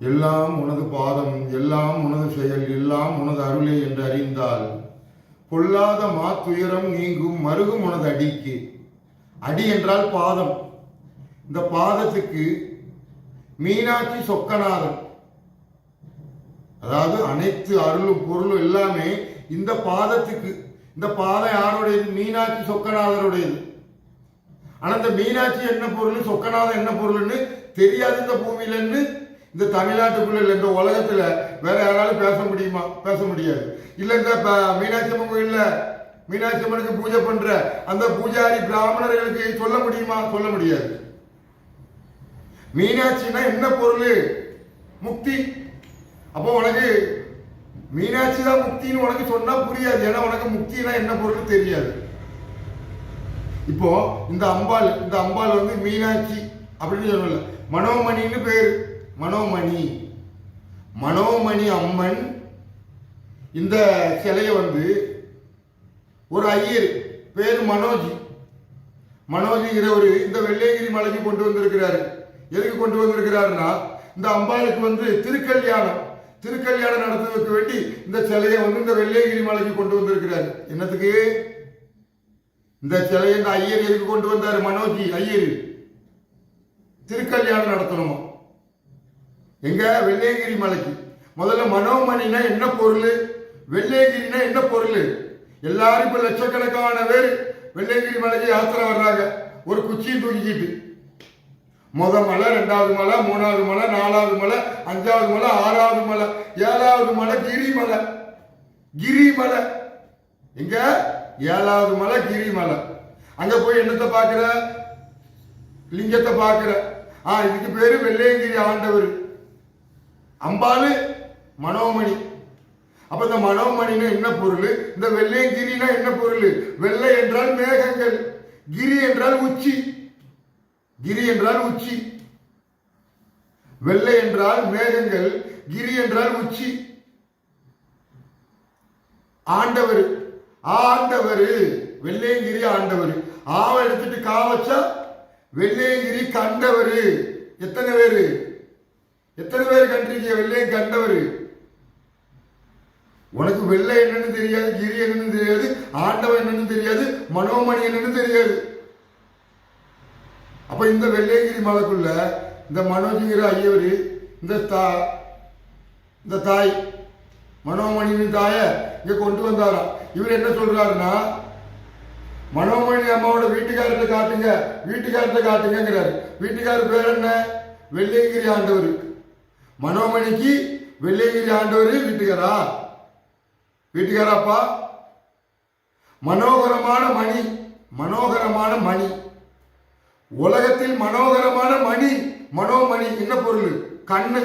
எல்லாம் உனது பாதம் எல்லாம் உனது செயல் எல்லாம் உனது அருளே என்று அறிந்தால் பொல்லாத மாத்துயரம் நீங்கும் மருகும் உனது அடிக்கு. அடி என்றால் பாதம். இந்த பாதத்துக்கு மீனாட்சி சொக்கநாதன். அதாவது அனைத்து அருளும் பொருளும் எல்லாமே இந்த பாதத்துக்கு இந்த பாதம் யாருடையது? மீனாட்சி சொக்கநாதருடையது. ஆனா இந்த மீனாட்சி என்ன பொருள் சொக்கநாதன் என்ன பொருள்னு தெரியாது இந்த பூமியிலன்னு இந்த தமிழ்நாட்டுக்குள்ள இல்லை இந்த உலகத்துல வேற யாராலும் பேச முடியுமா? பேச முடியாது. இல்ல இந்த மீனாட்சி அம்மன் கோயில்ல மீனாட்சி அம்மனுக்கு பூஜை பண்ற அந்த பூஜாரி பிராமணர்களுக்கு சொல்ல முடியுமா? சொல்ல முடியாது. மீனாட்சினா என்ன பொருள்? முக்தி. அப்போ உனக்கு மீனாட்சி தான் முக்தின்னு உனக்கு சொன்னா புரியாது. ஏன்னா உனக்கு முக்தினா என்ன பொருள் தெரியாது. இப்போ இந்த அம்பாள் இந்த அம்பாள் வந்து மீனாட்சி அப்படின்னு சொல்லல. மனோமணின்னு பேரு. மனோமணி. மனோமணி அம்மன். இந்த சிலையை வந்து ஒரு ஐயர் பேரு மனோஜ். மனோஜிங்கிறவர் இந்த வெள்ளையகிரி மலைக்கு கொண்டு வந்திருக்கிறாரு. எதுக்கு கொண்டு வந்திருக்கிறாருன்னா இந்த அம்பாளுக்கு வந்து திருக்கல்யாணம். திருக்கல்யாணம் நடத்துவதற்கு வேண்டி இந்த சிலையை வந்து இந்த வெள்ளையகிரி மலைக்கு கொண்டு வந்திருக்கிறாரு. என்னத்துக்கு? இந்த சிலையை இந்த ஐயர் எதுக்கு கொண்டு வந்தார்? மனோஜி ஐயர். திருக்கல்யாணம் நடத்தணுமா? எங்க? வெள்ளையகிரி மலைக்கு. முதல்ல மனோமணினா என்ன பொருள்? வெள்ளையகிரினா என்ன பொருள்? எல்லாரும் இப்ப லட்சக்கணக்கான பேர் வெள்ளையகிரி மலைக்கு யாத்திரை வர்றாங்க. ஒரு குச்சியை தூக்கிக்கிட்டு. முத மலை ரெண்டாவது மலை மூணாவது மலை நாலாவது மலை அஞ்சாவது மலை ஆறாவது மலை ஏழாவது மலை கிரிமலை. கிரிமலை. எங்க? ஏழாவது மலை கிரிமலை. அங்க போய் என்னத்தை பார்க்குற? லிங்கத்தை பார்க்குற. ஆ இதுக்கு பேரு வெள்ளையங்கிரி ஆண்டவர். அம்பாலு மனோமணி. அப்ப இந்த மனோமணினா என்ன பொருள்? இந்த வெள்ளையங்கிரினா என்ன பொருள்? வெள்ளை என்றால் மேகங்கள் கிரி என்றால் உச்சி. கிரி என்றால் உச்சி. வெள்ளை என்றால் மேகங்கள் கிரி என்றால் உச்சி. ஆண்டவர் ஆண்டவர் வெள்ளையங்கிரி ஆண்டவர். ஆவ எடுத்துட்டு காவச்சா வெள்ளையங்கிரி கண்டவர். எத்தனை பேரு? எத்தனை பேர் கண்டிருக்கீங்க? வெள்ளையை கண்டவர். உனக்கு வெள்ளை என்னன்னு தெரியாது கிரி என்னன்னு தெரியாது ஆண்டவன் என்னன்னு தெரியாது மனோமணி என்னன்னு தெரியாது. அப்ப இந்த வெள்ளையங்கிரி மலைக்குள்ள இந்த மனோஜிங்கிற ஐயவர் இந்த தா இந்த தாய் மனோமணியின் தாய இங்க கொண்டு வந்தாராம். இவர் என்ன சொல்றாருன்னா மனோமணி அம்மாவோட வீட்டுக்காரர்கிட்ட காட்டுங்க வீட்டுக்காரர்கிட்ட காட்டுங்கிறாரு வீட்டுக்காரர் பேர் என்ன? வெள்ளையங்கிரி ஆண்டவர். மனோமணிக்கு வெள்ளையகிரி ஆண்டவர் வீட்டுக்காரா? வீட்டுக்காராப்பா? மனோகரமான மணி மனோகரமான மணி. உலகத்தில் மனோகரமான மணி மனோமணி என்ன பொருள்? கண்ணு.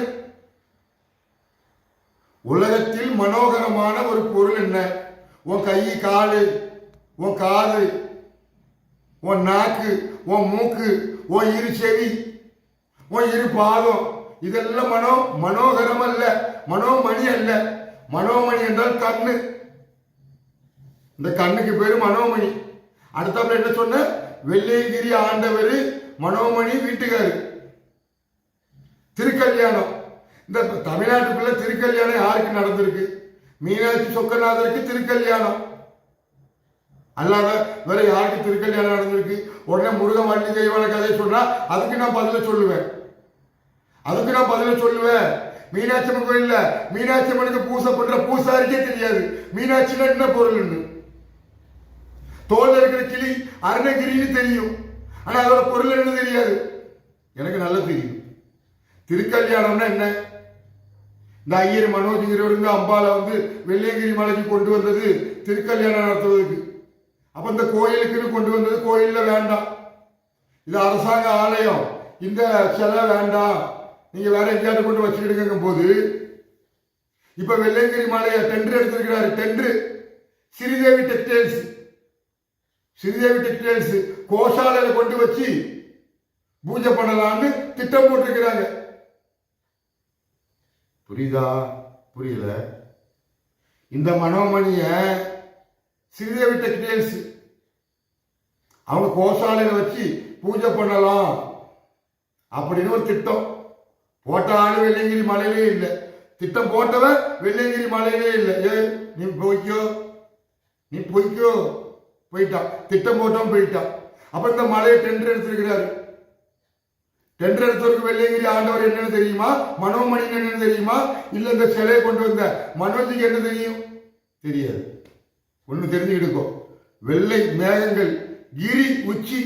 உலகத்தில் மனோகரமான ஒரு பொருள் என்ன? உன் கை காலு உன் காது உன் நாக்கு உன் மூக்கு உன் இரு செவி உன் இரு பாதம். இதெல்லாம் மனோ மனோகரம் அல்ல மனோமணி அல்ல மனோமணி என்றால் கண்ணு. இந்த கண்ணுக்கு பேரு மனோமணி. அடுத்தாப்புல என்ன சொன்ன? வெள்ளையகிரி ஆண்டவர் மனோமணி வீட்டுக்காரு. திருக்கல்யாணம். இந்த தமிழ்நாட்டுக்குள்ள திருக்கல்யாணம் யாருக்கு நடந்திருக்கு? மீனாட்சி சொக்கநாதருக்கு திருக்கல்யாணம். அல்லாத வேற யாருக்கு திருக்கல்யாணம் நடந்திருக்கு? உடனே முருகன் வள்ளி தெய்வான கதை சொன்னா அதுக்கு நான் பதில சொல்லுவேன். அதுக்கு நான் பதில சொல்லுவேன். மீனாட்சி அம்மன் கோயில்ல மீனாட்சி அம்மனுக்கு பூசை பண்ற பூசாரிக்கே தெரியாது. மீனாட்சினா என்ன பொருள்னு தோல்ல இருக்கிற கிளி அருணகிரின்னு தெரியும். ஆனா அதோட பொருள் என்ன தெரியாது? எனக்கு நல்லா தெரியும். திருக்கல்யாணம்னா என்ன? இந்த ஐயர் மனோஜிங்கிறவருங்க அம்பால வந்து வெள்ளையங்கிரி மலைக்கு கொண்டு வந்தது திருக்கல்யாணம் நடத்துவதற்கு. அப்ப இந்த கோயிலுக்குன்னு கொண்டு வந்தது கோயில்ல வேண்டாம். இது அரசாங்க ஆலயம். இந்த சிலை வேண்டாம். நீங்க வேற எங்கேயாவது கொண்டு வச்சுக்கிடுங்க போது இப்ப வெள்ளையங்கிரி மலையை tender எடுத்திருக்கிறாரு tender Sridevi textiles Sridevi textiles கோஷாலையில கொண்டு வச்சு பூஜை பண்ணலாம்னு திட்டம் போட்டிருக்கிறாங்க. புரியுதா? புரியல? இந்த மனோமணிய ஸ்ரீதேவி டெக்ஸ்டைல்ஸ் அவங்க கோஷாலையில வச்சு பூஜை பண்ணலாம் அப்படின்னு ஒரு திட்டம். போட்ட ஆளு வெள்ளையங்கிரி மலையிலே இல்லை. திட்டம் போட்டவன் வெள்ளையங்கிரி மலையிலே இல்லை. ஏ நீ போய்க்கோ. நீ போய்க்கோ. போயிட்டான் திட்டம் போட்டவன் போயிட்டான் அப்ப இந்த மலையை டெண்டர் எடுத்திருக்கிறாரு. டெண்டர் எடுத்தவருக்கு வெள்ளையங்கிரி ஆண்டவர் என்னன்னு தெரியுமா? மனோமணி என்னன்னு தெரியுமா? இல்ல இந்த சிலையை கொண்டு வந்த மனோஜிக்கு என்ன தெரியும்? தெரியாது. ஒண்ணு தெரிஞ்சுக்கிட்டுக்கோ வெள்ளை மேகங்கள் கிரி உச்சி.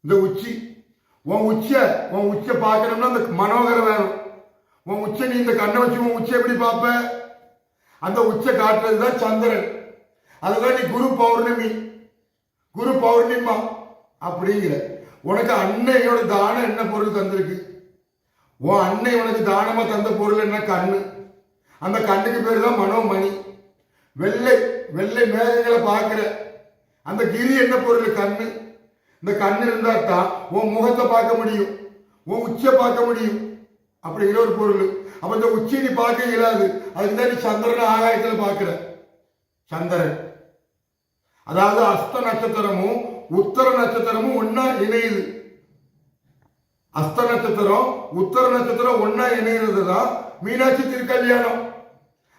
இந்த உச்சி உன் உச்ச உன் உச்ச பார்க்கணும்னா அந்த மனோகரம் வேணும். உன் உச்ச நீ இந்த கண்ணை வச்சு உன் உச்ச எப்படி பார்ப்ப? அந்த உச்ச காட்டுறது தான் சந்திரன். அதுதான் நீ குரு பௌர்ணமி. குரு பௌர்ணிமா அப்படிங்கிற. உனக்கு அன்னையோட தானம் என்ன பொருள் தந்திருக்கு? உன் அன்னை உனக்கு தானமா தந்த பொருள் என்ன? கண்ணு. அந்த கண்ணுக்கு பேர் தான் மனோமணி. வெள்ளை வெள்ளை மேகங்களை பார்க்கிற. அந்த கிரி என்ன பொருள்? கண்ணு. இந்த கண் இருந்தா தான் உன் முகத்தை பார்க்க முடியும். உன் உச்சியை பார்க்க முடியும். அப்படிங்கிற ஒரு பொருள். அப்ப இந்த உச்சியை நீ பார்க்க இயலாது. அதுக்கு தான் நீ சந்திரன் ஆகாயத்தில் பார்க்கிற. சந்திரன். அதாவது அஸ்த நட்சத்திரமும் உத்தர நட்சத்திரமும் ஒன்னா இணையுது. அஸ்த நட்சத்திரம் உத்தர நட்சத்திரம் ஒன்னா இணைகிறது தான் மீனாட்சி திருக்கல்யாணம்.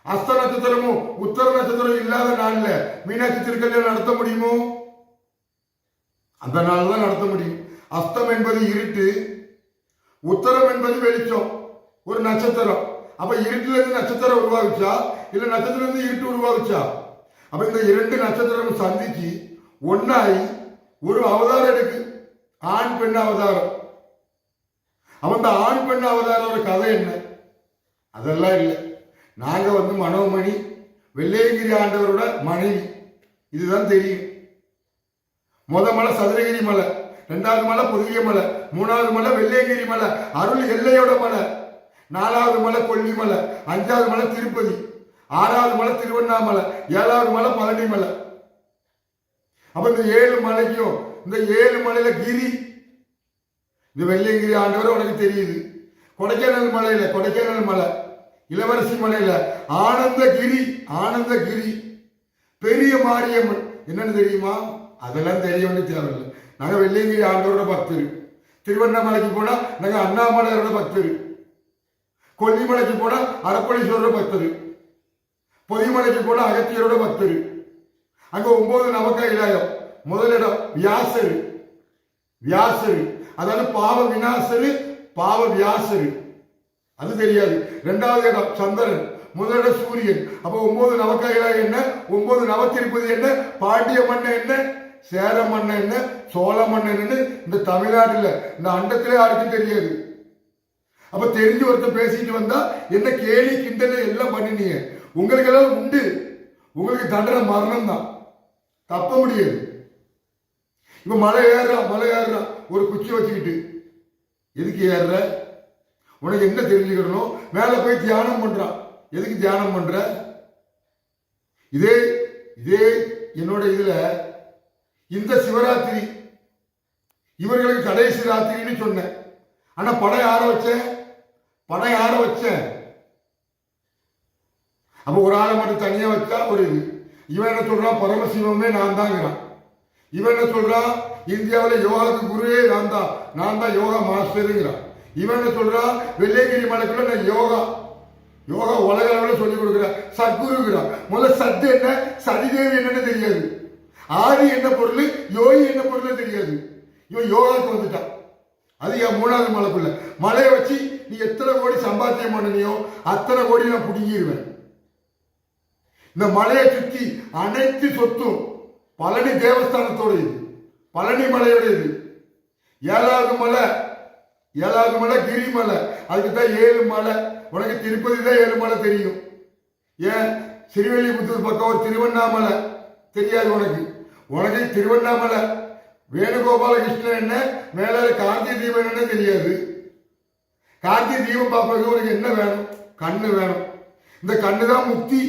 அஸ்த நட்சத்திரமும் உத்தர நட்சத்திரம் இல்லாத நாளில் மீனாட்சி திருக்கல்யாணம் நடத்த முடியுமோ? அந்த நாள் தான் நடத்த முடியும். அஸ்தம் என்பது இருட்டு உத்தரம் என்பது வெளிச்சம் ஒரு நட்சத்திரம். அப்ப இருட்டுல இருந்து நட்சத்திரம் உருவாகுச்சா? இல்ல நட்சத்திரம் இருந்து இருட்டு உருவாகுச்சா? அப்ப இந்த இரண்டு நட்சத்திரம் சந்திச்சு ஒன்னாயி ஒரு அவதாரம் எடுக்கு. ஆண் பெண் அவதாரம். அப்ப இந்த ஆண் பெண் அவதாரோட கதை என்ன? அதெல்லாம் இல்லை. நாங்க வந்து மனோமணி வெள்ளையங்கிரி ஆண்டவரோட மனைவி. இதுதான் தெரியும். முத மலை சதுரகிரி மலை ரெண்டாவது மலை புதிய மலை மூணாவது மலை வெள்ளையங்கிரி மலை அருள் எல்லையோட மலை நாலாவது மலை கொல்லிமலை அஞ்சாவது மலை திருப்பதி ஆறாவது மலை திருவண்ணாமலை ஏழாவது மலை பழனி மலை. அப்ப இந்த ஏழு மலைக்கும் இந்த ஏழு மலையில கிரி. இந்த வெள்ளையங்கிரி ஆண்டவர் உனக்கு தெரியுது. கொடைக்கானல் மலையில கொடைக்கானல் மலை இளவரசி மலையில ஆனந்தகிரி ஆனந்தகிரி பெரிய மாரியம்மன் என்னன்னு தெரியுமா? அதெல்லாம் தெரிய வேண்டிய தேவையில்லை நாங்கள் வெள்ளியங்கிரி ஆண்டவரோட பக்தர். திருவண்ணாமலைக்கு போனால் நாங்கள் அண்ணாமலையோட பக்தர். கொல்லிமலைக்கு போனால் அரப்பளீஸ்வரரோட பக்தர். பொதிமலைக்கு போனால் அகத்தியரோட பக்தர். அங்கே ஒன்பது நவக்கைலாயம் முதலிடம் வியாசர். வியாசர். அதாவது பாவ விநாசரு பாவ வியாசரு. அது தெரியாது. ரெண்டாவது இடம் சந்திரன். முதலிடம் சூரியன். அப்போ ஒன்பது நவக்கைலாயம் என்ன? ஒன்பது நவத்திருப்பதி என்ன? பாண்டிய மன்னன் என்ன? சேர மன்னன் என்ன சோழ மன்னன் இந்த தமிழ்நாட்டில் இந்த அண்டத்திலே யாருக்கும் தெரியாது. அப்ப தெரிஞ்சு ஒருத்தர் பேசிட்டு வந்தா என்ன கேலி கிண்டல் எல்லாம் பண்ணினீங்க உங்களுக்கு எல்லாம் உண்டு. உங்களுக்கு தண்டனை மரணம் தான் தப்ப முடியாது. இப்ப மலை ஏறுறான் மலை ஏறுறான் ஒரு குச்சி வச்சுக்கிட்டு. எதுக்கு ஏறுற? உனக்கு என்ன தெரிஞ்சுக்கணும் மேல போய் தியானம் பண்றான் எதுக்கு தியானம் பண்ற? இதே இதே என்னோட இதுல இந்த சிவராத்திரி இவர்களுக்கு கடைசி ராத்திரின்னு சொன்னேன். ஆனா படம் யார வச்சேன். படம் யார வச்சேன். அப்ப ஒரு ஆளை மட்டும் தனியா வச்சா ஒரு இது இவன் என்ன சொல்றான் பரமசிவமே நான் தாங்கிறான். இவன் என்ன சொல்றான் இந்தியாவில் யோகாவுக்கு குருவே நான் தான். நான் தான் யோகா மாஸ்டருங்கிறான். இவன் என்ன சொல்றான் வெள்ளையங்கிரி மலைக்குள்ள நான் யோகா யோகா உலக அளவில் சொல்லிக் கொடுக்குறேன். சத்குருங்கிறான். முதல்ல சத்து என்ன? சதிதேவி என்னன்னு தெரியாது. ஆதி என்ன பொருள்? யோகி என்ன பொருள் தெரியாது. இவன் யோகாவுக்கு வந்துட்டான். அது என் மூணாவது மலைக்குள்ள. மலையை வச்சு நீ எத்தனை கோடி சம்பாத்தியம் பண்ணனியோ அத்தனை கோடி நான் பிடுங்கிடுவேன் இந்த மலையை சுற்றி அனைத்து சொத்தும் பழனி தேவஸ்தானத்தோடையது பழனி மலையோட ஏழாவது மலை ஏழாவது மலை கிரிமலை அதுக்கு தான் ஏழு மலை. உனக்கு திருப்பதி தான் ஏழு மலை தெரியும். ஏன்? சிறுவெள்ளிபுத்தூர் பக்கம் ஒரு திருவண்ணாமலை. தெரியாது உனக்கு. உனக்கு திருவண்ணாமலை வேணுகோபாலகிருஷ்ணன் என்ன மேலே காந்தி தீபம் என்ன தெரியாது. காந்தி தீபம் பார்ப்பது உனக்கு என்ன வேணும்? கண்ணு வேணும். இந்த கண்ணு தான் முக்தி.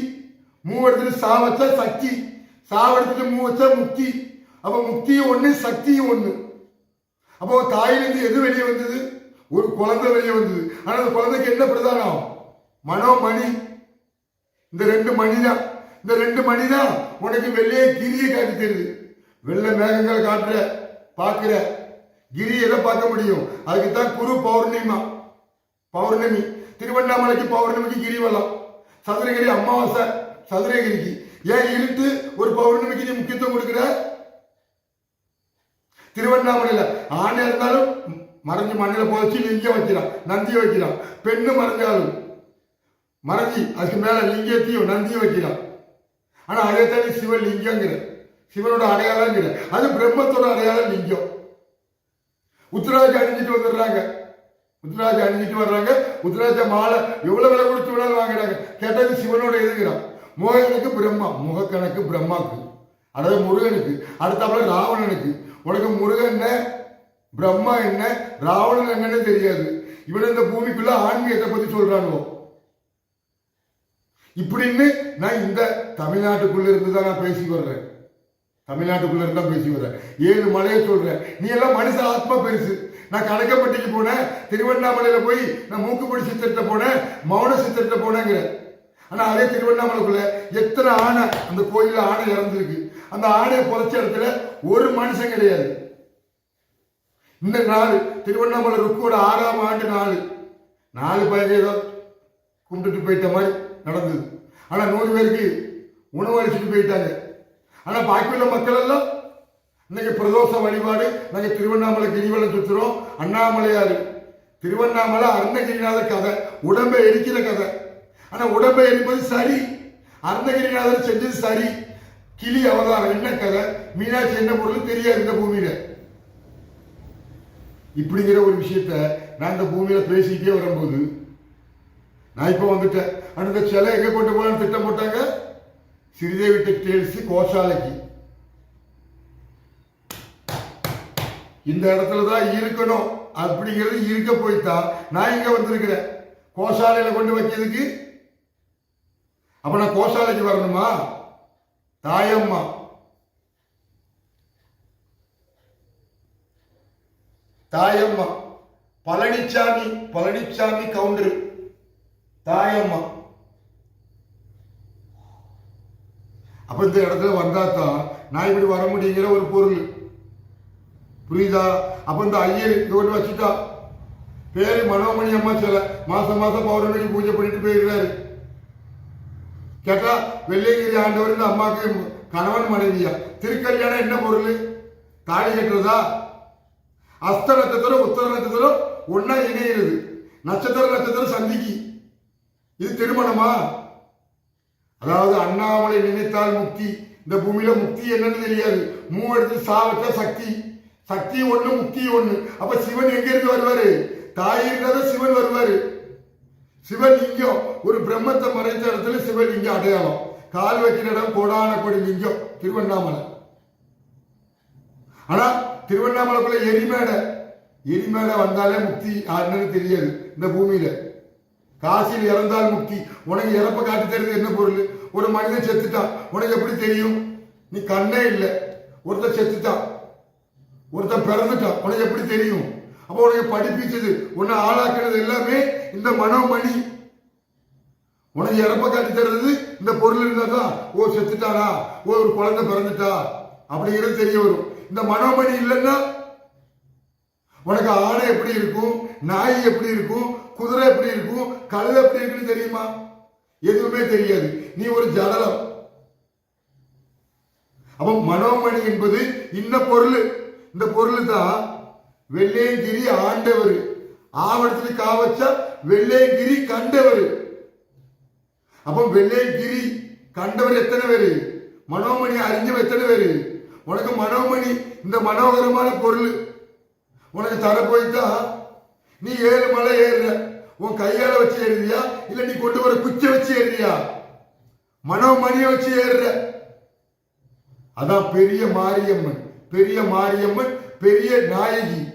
மூ எடுத்துட்டு சா வச்சா சக்தி. சா எடுத்துட்டு மூ வச்சா முக்தி. அப்ப முக்தியும் ஒண்ணு சக்தியும் ஒண்ணு. அப்போ தாயிலிருந்து எது வெளியே வந்தது? ஒரு குழந்தை வெளியே வந்தது. ஆனா அந்த குழந்தைக்கு என்ன பிரதானம்? மனோமணி. இந்த ரெண்டு மணி தான் இந்த ரெண்டு மணி தான் உனக்கு வெள்ளையே கிரியை காட்டி தருது வெள்ளை மேகங்களை காட்டுற பார்க்கிற. கிரியை எதை பார்க்க முடியும்? அதுக்கு தான் குரு பௌர்ணிமா. பௌர்ணமி. திருவண்ணாமலைக்கு பௌர்ணமிக்கு கிரி வரலாம் சதுரகிரி அமாவாசை சதுரகிரிக்கு. ஏன் இருட்டு? ஒரு பௌர்ணமிக்கு நீ முக்கியத்துவம் கொடுக்குற? திருவண்ணாமலையில ஆணை இருந்தாலும் மறைஞ்சு மண்ணில் புதைச்சி லிங்கம் வைக்கிறான் நந்தி வைக்கிறான். பெண்ணு மறைஞ்சாலும் மறைஞ்சி அதுக்கு மேல லிங்கத்தையும் நந்தியும் வைக்கிறான். ஆனால் அதே தானே சிவலிங்கங்கிற சிவனோட அடையாளங்கிற அது பிரம்மத்தோட அடையாளம் லிங்கம். உத்தராஜ் அணிஞ்சிட்டு வந்துடுறாங்க. உத்தராஜ் அணிஞ்சிட்டு வர்றாங்க. உத்தராஜ மாலை எவ்வளவு விலை கொடுத்து வேணாலும் வாங்குறாங்க. கேட்டது சிவனோட எதுங்கிறான். முகக்கணக்கு பிரம்மா முகக்கணக்கு பிரம்மாக்கு அதாவது முருகனுக்கு. அடுத்தாப்புல ராவணனுக்கு. உனக்கு முருகன் என்ன? பிரம்மா என்ன? ராவணன் என்னன்னு தெரியாது. இவன் இந்த பூமிக்குள்ள ஆன்மீகத்தை பத்தி சொல்றானுவோ? இப்படின்னு நான் இந்த தமிழ்நாட்டுக்குள்ள இருந்து தான் நான் பேசி வர்றேன். தமிழ்நாட்டுக்குள்ள இருந்தா பேசி வர்றேன். ஏழு மலையை சொல்றேன். நீ எல்லாம் மனுஷ ஆத்மா பெருசு. நான் கணக்கப்பட்டிக்கு போனேன். திருவண்ணாமலையில போய் நான் மூக்குப்படி சித்திரத்தை போனேன். மௌன சித்திரத்தை போனேங்கிற. ஆனா அதே திருவண்ணாமலைக்குள்ள எத்தனை ஆணை அந்த கோயிலில் ஆணை இறந்துருக்கு. அந்த ஆணையை புதைச்ச இடத்துல ஒரு மனுஷன் கிடையாது. இந்த நாள் திருவண்ணாமலை ருக்கோட ஆறாம் ஆண்டு நாள். நாலு பையன் ஏதோ கும்பிட்டுட்டு போயிட்ட மாதிரி. நடந்தது. ஆனால் நூறு பேருக்கு உணவு அடிச்சுட்டு போயிட்டாங்க. ஆனால் பாக்கியுள்ள மக்கள் எல்லாம் இன்னைக்கு பிரதோஷ வழிபாடு நாங்கள் திருவண்ணாமலை கிரிவலம் சுற்றுறோம் அண்ணாமலையாரு திருவண்ணாமலை அருணகிரிநாதர் கதை. உடம்பை எரிக்கிற கதை. ஆனால் உடம்பை எரிப்பது சரி. அருணகிரிநாதர் செஞ்சது சரி. கிளி அவதாரம். என்ன கதை? மீனாட்சி என்ன பொருள் தெரியாது இந்த பூமியில. இப்படிங்கிற ஒரு விஷயத்த நான் இந்த பூமியில பேசிக்கிட்டே வரும்போது நான் இப்போ வந்துட்டேன். அந்த சிலை எங்கே கொண்டு போகலான்னு திட்டம் போட்டாங்க? ஸ்ரீதேவி டெக்ஸ்டைல்ஸ் கோஷாலைக்கு இந்த இடத்துல தான் இருக்கணும். அப்படிங்கிறது இருக்க போய்த்தான். நான் இங்கே வந்திருக்கிறேன். கோஷாலையில் கொண்டு வைக்கிறதுக்கு. அப்ப நான் கோஷாலைக்கு வரணுமா? தாயம்மா. தாயம்மா. பழனிச்சாமி பழனிச்சாமி கவுண்டர் தாயம்மா. அப்ப இந்த இடத்துல வந்தா தான் நான் இப்படி வர முடியுங்கிற ஒரு பொருள். புரியுதா? அப்ப இந்த ஐயர் இங்க வச்சுட்டா. பேரு மனோமணி அம்மா சில. மாசம் மாசம் பௌர்ணமிக்கு பூஜை பண்ணிட்டு போயிருக்கிறாரு. கேட்டா வெள்ளையகிரி ஆண்டவர் இந்த அம்மாவுக்கு கணவன் மனைவியா? திருக்கல்யாணம் என்ன பொருள்? தாலி கட்டுறதா? அஸ்த நட்சத்திரம் உத்தர நட்சத்திரம் ஒன்னா இணையிறது. நட்சத்திர நட்சத்திரம் சந்திக்கு. இது திருமணமா? அதாவது அண்ணாமலை நினைத்தால் முக்தி. இந்த பூமியில முக்தி என்னன்னு தெரியாது. மூவெடுத்து சாவச்ச சக்தி. சக்தி ஒண்ணு முக்தி ஒண்ணு. அப்ப சிவன் எங்க இருந்து வருவாரு? தாய் இருந்தாத சிவன் வருவாரு. சிவலிங்கம் ஒரு பிரம்மத்தை மறைத்த இடத்துல சிவலிங்கம் அடையாளம். கால் வைக்கிற இடம் கோடான கொடி லிங்கம் திருவண்ணாமலை. ஆனா திருவண்ணாமலைக்குள்ள எரிமேடை. எரிமேடை வந்தாலே முக்தி என்னன்னு தெரியாது. இந்த பூமியில. காசில் இறந்தால் முக்தி. உனக்கு இறப்ப காட்டி தருது என்ன பொருள்? ஒரு மனிதன் செத்துட்டான் உனக்கு எப்படி தெரியும்? நீ கண்ணே இல்லை. ஒருத்தன் செத்துட்டான் ஒருத்தன் பிறந்துட்டான் உனக்கு எப்படி தெரியும்? அப்போ உனக்கு படிப்பிச்சது உன்னை ஆளாக்குறது எல்லாமே இந்த மனோமணி. உனக்கு இறப்ப காட்டி தருது இந்த பொருள் இருந்தா தான் ஓ செத்துட்டானா? ஓ ஒரு குழந்தை பிறந்துட்டா? அப்படிங்கிறது தெரிய வரும். இந்த மனோமணி இல்லைன்னா உனக்கு ஆடை எப்படி இருக்கும்? நாய் எப்படி இருக்கும்? குதிரை எப்படி இருக்கும்? கழுதை எப்படி இருக்குன்னு தெரியுமா? எதுவுமே தெரியாது. நீ ஒரு ஜடலம் அப்ப மனோமணி என்பது இந்த பொருள். இந்த பொருள் தான் வெள்ளையங்கிரி ஆண்டவர். ஆவணத்தில் காவச்சா வெள்ளையங்கிரி கண்டவர். அப்ப வெள்ளையங்கிரி கண்டவர் எத்தனை பேரு? மனோமணி அறிஞ்சவர் எத்தனை பேரு? உனக்கு மனோமணி இந்த மனோகரமான பொருள். உனக்கு தர போய்த்தா நீ ஏழு மலை ஏறுற. உன் கையால வச்சு ஏறுறியா இல்ல நீ கொண்டு வர குச்சை வச்சு ஏறுறியா மனோமணிய வச்சு ஏறுற. அதான் பெரிய மாரியம்மன். பெரிய மாரியம்மன் பெரிய நாயகி.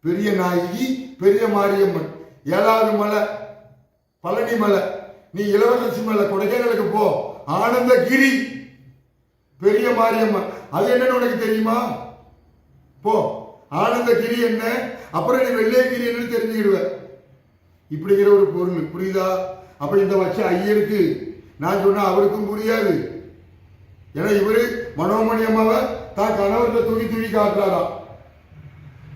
பெரிய நாயகி பெரிய மாரியம்மன். ஏழாவது மலை பழனி மலை. நீ இளவரசி மலை கொடைக்கானலுக்கு போ. ஆனந்தகிரி. பெரிய மாரியம்மன். அது என்னன்னு உனக்கு தெரியுமா? போ. ஆனந்தகிரி என்ன? அப்புறம் நீ வெள்ளையகிரி என்னன்னு தெரிஞ்சுக்கிடுவேன் இப்படிங்கிற ஒரு பொருள் புரியுதா? அப்ப இந்த வச்ச ஐயருக்கு நான் சொன்னா அவருக்கும் புரியாது. ஏன்னா இவரு மனோமணி அம்மாவை தான் கணவர்கிட்ட தூக்கி தூக்கி காட்டுறாராம்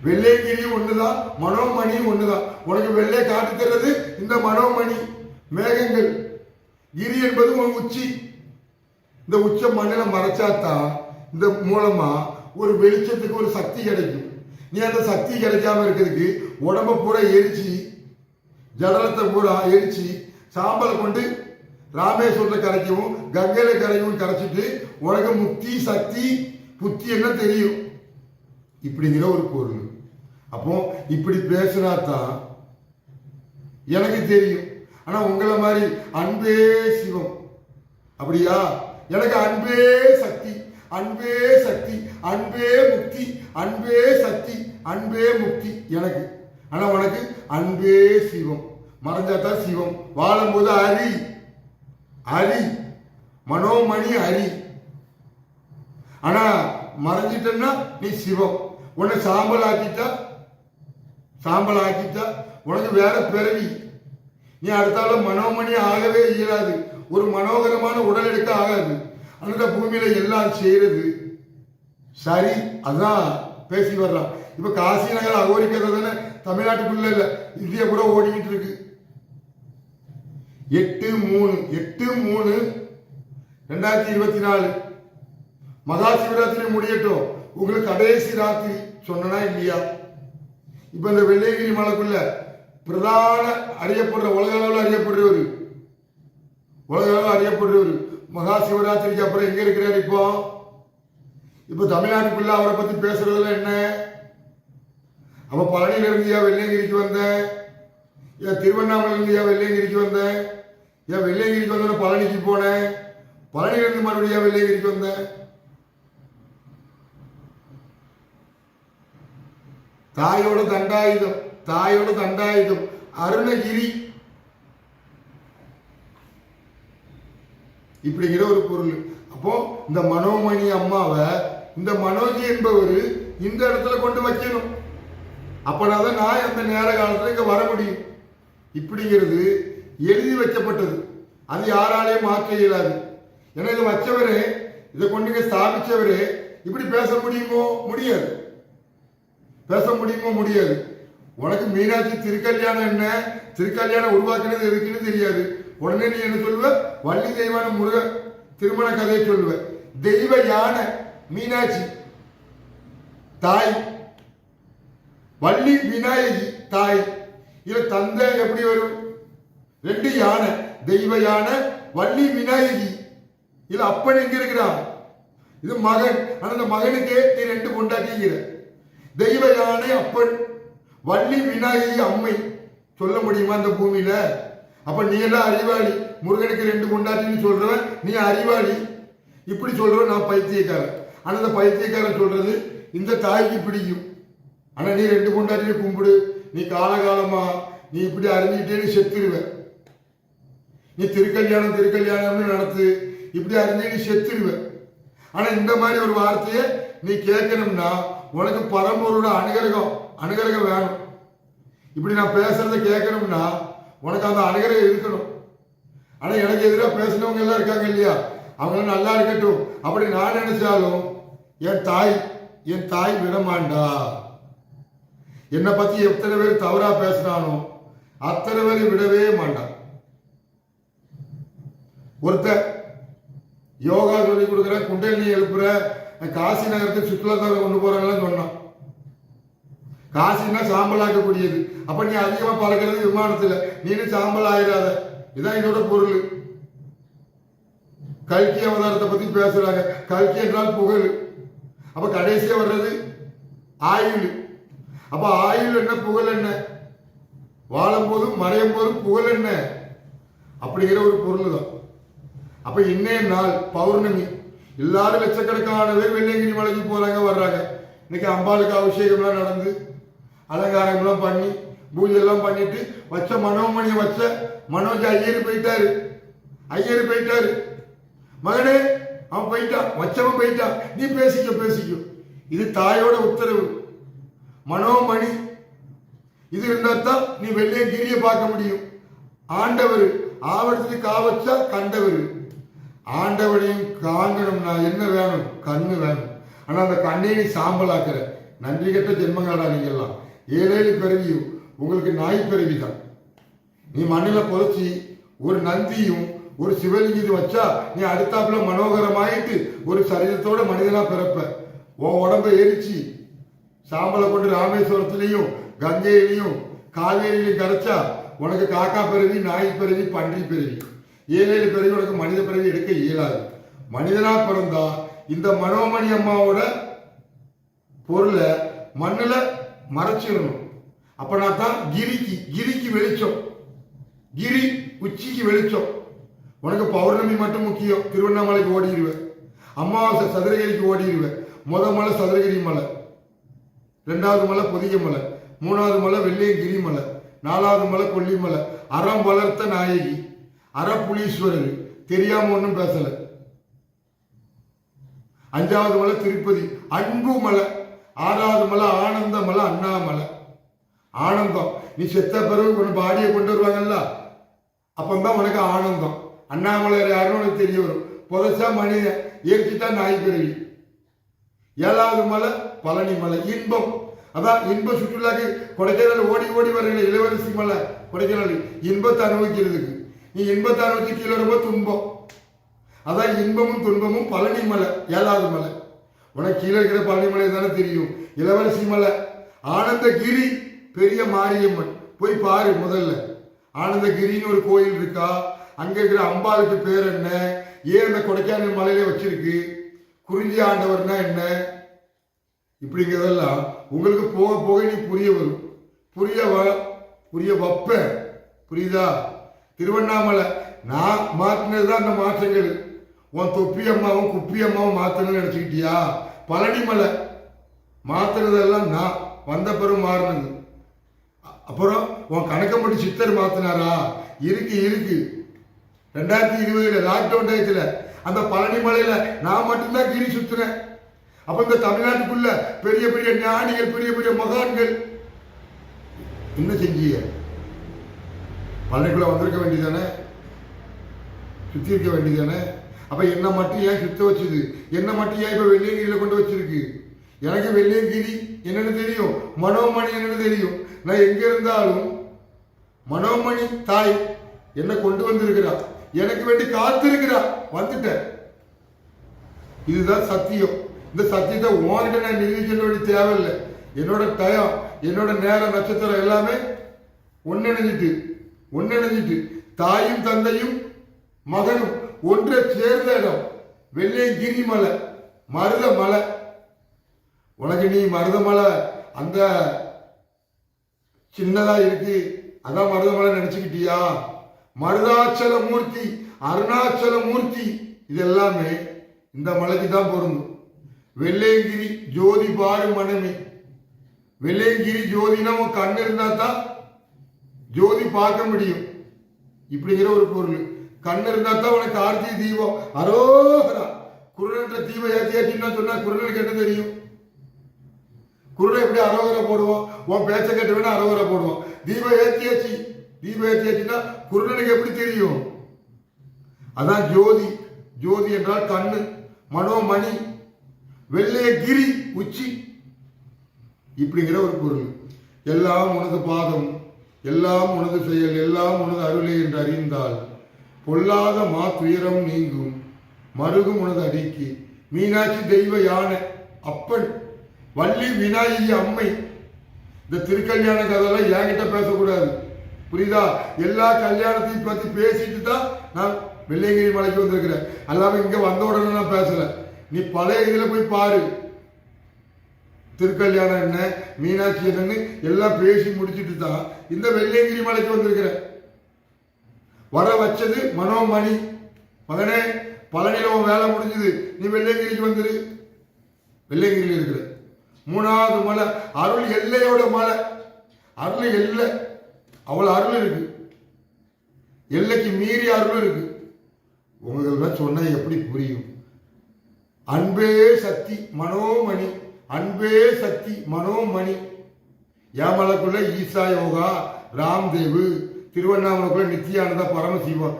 வெள்ளைக்கிரியும் ஒண்ணுதான் மனோமணியும் ஒண்ணுதான். உனக்கு வெள்ளை காட்டு தர்றது இந்த மனோமணி மேகங்கள். கிரி என்பது உன் உச்சி. இந்த உச்ச மண்ணில் மறைச்சாத்தான் இந்த மூலமா ஒரு வெளிச்சத்துக்கு ஒரு சக்தி கிடைக்கும். நீ அந்த சக்தி கிடைக்காம இருக்கிறதுக்கு உடம்ப பூரா எரிச்சு ஜடலத்தை பூரா எரிச்சு சாம்பலை கொண்டு ராமேஸ்வரத்தில் கரைக்கவும் கங்கையில கரைக்கவும் கரைச்சிட்டு உனக்கு முக்தி சக்தி புத்தி என்ன தெரியும்? இப்படிங்கிற ஒரு பொருள். அப்போ இப்படி பேசினா தான் எனக்கு தெரியும். ஆனா உங்களை மாதிரி அன்பே சிவம். அப்படியா? எனக்கு அன்பே சக்தி அன்பே சக்தி அன்பே முக்தி அன்பே சக்தி அன்பே முக்தி எனக்கு. ஆனால் உனக்கு அன்பே சிவம். மறைஞ்சாதான் சிவம். வாழும்போது அரி. அரி. மனோமணி அரி. ஆனா மறைஞ்சிட்டன்னா நீ சிவம். உன்னை சாம்பல் ஆக்கிட்டா சாம்பல் ஆக்கிட்டா உனக்கு வேற பிறவி. நீ அடுத்தால மனோமணி ஆகவே இயலாது. ஒரு மனோகரமான உடல் எடுக்க ஆகாது. அந்த பூமியில எல்லாம் செய்யறது சரி அதான் பேசி வர்றான் இப்ப காசி நகர் அகோரிக்கிறது தானே தமிழ்நாட்டுக்குள்ள இல்ல இந்தியா கூட ஓடிக்கிட்டு இருக்கு. எட்டு மூணு எட்டு மூணு ரெண்டாயிரத்தி இருபத்தி நாலு. மகா சிவராத்திரி முடியட்டும். உங்களுக்கு கடைசி ராத்திரி சொன்னா இல்லையா? இப்ப இந்த வெள்ளையகிரி மலைக்குள்ள பிரதான அறியப்படுற உலக அளவில் அறியப்படுறவர். உலக அளவில் அறியப்படுறவர். மகா சிவராத்திரிக்கு அப்புறம் எங்க இருக்கிறார் இப்போ? இப்போ தமிழ்நாட்டுக்குள்ள அவரை பத்தி பேசுறதுல என்ன? அவ பழனியில இருந்தியா வெள்ளையங்கிரிக்கு வந்த? ஏன் திருவண்ணாமலை இருந்தியா வெள்ளையங்கிரிக்கு வந்த? ஏன் வெள்ளையங்கிரிக்கு வந்த பழனிக்கு போனேன் பழனியில இருந்து மறுபடியும் வெள்ளையங்கிரிக்கு வந்தேன் தாயோட தண்டாயுதம் தாயோட தண்டாயுதம் அருணகிரி. இப்படிங்கிற ஒரு பொருள். அப்போ இந்த மனோமணி அம்மாவை இந்த மனோஜி என்பவர் இந்த இடத்துல கொண்டு வைக்கணும். அப்பனாதான் நான் அந்த நேர காலத்தில் இங்கே வர முடியும். இப்படிங்கிறது எழுதி வைக்கப்பட்டது. அது யாராலையும் மாற்ற இயலாது. ஏன்னா இதை வச்சவரே இதை கொண்டு இங்கே ஸ்தாபிச்சவரே இப்படி பேச முடியுமோ? முடியாது. பேச முடியுமோ? முடியாது. உனக்கு மீனாட்சி திருக்கல்யாணம் என்ன? திருக்கல்யாணம் உருவாக்குறது எதுக்குன்னு தெரியாது. உடனே நீ என்ன சொல்லுவ? வள்ளி தெய்வான முருக திருமண கதையை சொல்லுவ. தெய்வ யானை மீனாட்சி. தாய். வள்ளி விநாயகி தாய். இதுல தந்தை எப்படி வரும்? ரெண்டு யானை தெய்வ யானை வள்ளி விநாயகி. இதுல அப்பன் எங்க இருக்கிறான்? இது மகன். ஆனா அந்த மகனுக்கே நீ ரெண்டு கொண்டாட்டிக்கிற தெய்வ யானை அப்பன் வள்ளி விநாயகி அம்மை. சொல்ல முடியுமா அந்த பூமியில? அப்ப நீ எல்லாம் அறிவாளி. முருகனுக்கு ரெண்டு கொண்டாட்டின்னு சொல்றவன் நீ அறிவாளி. இப்படி சொல்றவன் நான் பைத்தியக்காரன். ஆனா அந்த பைத்தியக்காரன் சொல்றது இந்த தாய்க்கு பிடிக்கும். ஆனா நீ ரெண்டு கொண்டாட்டியை கும்பிடு. நீ காலகாலமா நீ இப்படி அறிஞ்சிட்டே செத்துருவ. நீ திருக்கல்யாணம் திருக்கல்யாணம்னு நடத்து. இப்படி அறிஞ்சு நீ செத்துருவ. ஆனா இந்த மாதிரி ஒரு வார்த்தையை நீ கேட்கணும்னா உனக்கு பரம்பொருளோட அனுகிரகம் அனுகிரகம் வேணும். இப்படி நான் பேசுறத கேட்கணும்னா உனக்கு அந்த அனுகிரகம் இருக்கணும். ஆனா எனக்கு எதிராக பேசினவங்க எல்லாம் இருக்காங்க இல்லையா? அவங்க நல்லா இருக்கட்டும். அப்படி நான் நினைச்சாலும் என் தாய் என் தாய் விடமாண்டா என்னை பத்தி எத்தனை பேர் தவறா பேசினானோ அத்தனை பேர் விடவே மாட்டான். ஒருத்தர் யோகா சொல்லி கொடுக்குற குண்டலினி எழுப்புற காசி நகரத்துக்கு சுற்றுலாத்தலம் கொண்டு போறேன்லாம் சொன்னான். காசின்னா சாம்பல் ஆக்கக்கூடியது அப்ப நீ அதிகமா பறக்கிறது விமானத்துல. நீனு சாம்பல் ஆயிடாத இதான் என்னோட பொருள். கல்கி அவதாரத்தை பத்தி பேசுறாங்க. கல்கி என்றால் புகழ். அப்ப கடைசியா வர்றது ஆயுள். அப்ப ஆயுள் என்ன புகழ் என்ன? வாழும் போதும் மறையும் போதும் புகழ் என்ன? அப்படிங்கிற ஒரு பொருள் தான் அப்ப இன்னைய நாள் பௌர்ணமி. எல்லாரும் லட்சக்கணக்கான பேர் வெள்ளையங்கிரி மலைக்கு போறாங்க வர்றாங்க. இன்னைக்கு அம்பாளுக்கு அபிஷேகம்லாம் நடந்து அலங்காரம்லாம் பண்ணி பூஜை எல்லாம் பண்ணிட்டு வச்ச மனோமணியை வச்ச மனோஜ் ஐயர் போயிட்டாரு. ஐயர் போயிட்டாரு. மகனே அவன் போயிட்டான். வச்சவன் போயிட்டான். நீ பேசிக்க பேசிக்கும் இது தாயோட உத்தரவு. மனோமணி. இது இருந்தால்தான் நீ வெள்ளைய கிரிய பார்க்க முடியும்? ஆண்டவர் ஆவணத்துக்கு காவச்சா கண்டவர். ஆண்டவனையும் காங்கணும்னா என்ன வேணும்? கண்ணு வேணும். ஆனா அந்த கண்ணை நீ சாம்பலாக்குற. நன்றி கட்ட ஜென்மங்களா நீங்கெல்லாம். ஏழேழு பிறவியும் உங்களுக்கு நாய் பிறவி தான் நீ மண்ணில் புதைச்சி ஒரு நந்தியும் ஒரு சிவலிங்கம் வச்சா நீ அடுத்தாப்புல மனோகரமாயிட்டு ஒரு சரீரத்தோட மனிதனா பிறப்ப. உன் உடம்ப எரிச்சு சாம்பலை கொண்டு ராமேஸ்வரத்துலேயும் கங்கையிலையும் காவேரியிலையும் கரைச்சா உனக்கு காக்கா பிறவி நாய் பிறவி பன்றி பிறவி. ஏழேழு பிறவி உனக்கு மனித பிறவி எடுக்க இயலாது. மனிதனா பிறந்தா இந்த மனோமணி அம்மாவோட பொருளை மண்ணில் மறைச்சிடணும். அப்பனா தான் கிரிக்கு கிரிக்கு வெளிச்சம். கிரி உச்சிக்கு வெளிச்சம். உனக்கு பௌர்ணமி மட்டும் முக்கியம். திருவண்ணாமலைக்கு ஓடிடுவேன் அமாவாசை சதுரகிரிக்கு ஓடிடுவேன் முத மலை சதுரகிரி மலை. ரெண்டாவது மலை பொதிகை மலை மூணாவது மலை வெள்ளியங்கிரி மலை நாலாவது மலை கொல்லிமலை அறம் வளர்த்த நாயகி அறப்புலீஸ்வரர். தெரியாம ஒன்றும் பேசல. அஞ்சாவது மலை திருப்பதி அன்பு மலை. ஆறாவது மலை ஆனந்த மலை அண்ணாமலை ஆனந்தம். நீ செத்த பிறகு கொண்டு பாடியை கொண்டு வருவாங்கல்ல? அப்பந்தான் உனக்கு ஆனந்தம். அண்ணாமலை யாருன்னு உனக்கு தெரிய வரும். புதைச்சா மனிதன் ஏற்றிட்டா நாய் பிறவி. ஏழாவது மலை பழனி மலை இன்பம். அதான் இன்ப சுற்றுலாக்கு கொடைக்கானல் ஓடி ஓடி வர்றீங்க இளவரசி மலை கொடைக்கானல். இன்பத்தை அனுபவிக்கிறதுக்கு. நீ இன்பத்தை அனுபவிச்சு கீழே ரொம்ப துன்பம். அதான் இன்பமும் துன்பமும் பழனி மலை ஏழாவது மலை. உனக்கு கீழே இருக்கிற பழனி மலை தானே தெரியும். இளவரசி மலை ஆனந்தகிரி பெரிய மாரியம்மன். போய் பாரு முதல்ல. ஆனந்தகிரின்னு ஒரு கோயில் இருக்கா? அங்கே இருக்கிற அம்பாளுக்கு பேர் என்ன? ஏன் அந்த கொடைக்கானல் மலையில வச்சிருக்கு? குறிஞ்சி ஆண்டவர்னா என்ன? இப்படிங்கிறதெல்லாம் உங்களுக்கு போக போக நீ புரிய வரும். புரிய வ புரிய வைப்பேன் புரியுதா? திருவண்ணாமலை நான் மாற்றினது தான் அந்த மாற்றங்கள். உன் தொப்பி அம்மாவும் குப்பி அம்மாவும் மாற்றணும்னு நினச்சிக்கிட்டியா? பழனிமலை மாற்றுறதெல்லாம் மாத்துனதெல்லாம் நான் வந்த பிறகு மாறினது. அப்புறம் உன் கணக்கம்பட்டி சித்தர் மாற்றினாரா? இருக்கு இருக்கு. ரெண்டாயிரத்தி இருபதுல லாக்டவுன் டயத்தில் அந்த பழனிமலையில் நான் மட்டும்தான் கிரி சுற்றுனேன் அப்ப இந்த தமிழ்நாட்டுக்குள்ள பெரிய பெரிய ஞானிகள் பெரிய பெரிய மகான்கள். என்ன செஞ்சிய பள்ளிக்குள்ள வந்திருக்க வேண்டியதானே? சுத்தி இருக்க வேண்டியதானே? அப்ப என்ன மட்டும் ஏன் சுத்த வச்சுது? என்ன மட்டும் ஏன் இப்ப வெள்ளியங்கிரியில கொண்டு வச்சிருக்கு? எனக்கு வெள்ளியங்கிரி என்னன்னு தெரியும். மனோமணி என்னன்னு தெரியும். நான் எங்க இருந்தாலும் மனோமணி தாய் என்ன கொண்டு வந்திருக்கிறா. எனக்கு வேண்டி காத்திருக்கிறா. வந்துட்டேன். இதுதான் சத்தியம். இந்த சத்தியத்தை உன்கிட்ட நான் நிரூபிக்க வேண்டிய தேவையில்லை. என்னோட டயம் என்னோட நேர நட்சத்திரம் எல்லாமே ஒன்றிணைஞ்சிட்டு ஒன்றிணைஞ்சிட்டு தாயும் தந்தையும் மகனும் ஒன்றை சேர்ந்த இடம் வெள்ளையங்கிரி மலை மருத மலை. உனக்கு நீ மருத மலை அந்த சின்னதா இருக்கு. அதான் மருதமலை நினைச்சுக்கிட்டியா? மருதாச்சல மூர்த்தி அருணாச்சல மூர்த்தி இது எல்லாமே இந்த மலைக்கு தான் பொருந்தும். வெள்ளையங்கிரி ஜோதி பாரு மனமே. வெள்ளையங்கிரி ஜோதினா உன் கண்ணு இருந்தா தான் ஜோதி பார்க்க முடியும். இப்படிங்கிற ஒரு பொருள். கண்ணு இருந்தா தான் உனக்கு ஆர்த்தி தீபம் அரோகரா. குரலன்ற தீபம் ஏத்தி ஏற்றினா சொன்னா குரலுக்கு என்ன தெரியும்? குரலை எப்படி அரோகரை போடுவோம் உன் பேச்ச கேட்டு வேணா அரோகரை போடுவோம் தீபம் ஏத்தியாச்சு தீபம் ஏத்தியாச்சுன்னா குருடனுக்கு எப்படி தெரியும்? அதான் ஜோதி. ஜோதி என்றால் கண்ணு. மனோமணி வெள்ளைய கிரி உச்சி இப்படிங்கிற ஒரு பொருள். எல்லாம் உனது பாதம் எல்லாம் உனது செயல் எல்லாம் உனது அருளே என்று அறிந்தால் பொல்லாத மா நீங்கும். மருகும் உனது அடிக்கு. மீனாட்சி தெய்வ யானை அப்பன் வள்ளி விநாயகி அம்மை. இந்த திருக்கல்யாண கதையெல்லாம் என்கிட்ட பேசக்கூடாது. புரியுதா? எல்லா கல்யாணத்தையும் பற்றி பேசிட்டு தான் நான் வெள்ளையங்கிரி மலைக்கு வந்திருக்கிறேன். அல்லாமல் இங்கே வந்த உடனே நான் பேசல. நீ பழைய இதில் போய் பாரு. திருக்கல்யாணம் என்ன மீனாட்சி என்னன்னு எல்லாம் பேசி முடிச்சிட்டு தான் இந்த வெள்ளையங்கிரி மலைக்கு வந்திருக்கிற. வர வச்சது மனோமணி. மகனே பழனியில் உன் வேலை முடிஞ்சது. நீ வெள்ளையங்கிரிக்கு வந்துரு. வெள்ளையங்கிரியில் இருக்கிற. மூணாவது மலை அருள் எல்லையோட மலை. அருள் எல்லை. அவ்வளோ அருள் இருக்கு. எல்லைக்கு மீறி அருள் இருக்கு. உங்களுக்கு சொன்னால் எப்படி புரியும்? அன்பே சக்தி மனோமணி அன்பே சக்தி மனோமணி. ஏமலக்குள்ள ஈசா யோகா ராம்தேவு திருவண்ணாமலைக்குள்ள நித்யானந்தா பரமசிவம்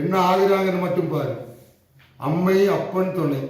என்ன ஆகுறாங்கன்னு மட்டும் பாரு. அம்மை அப்பன் துணை.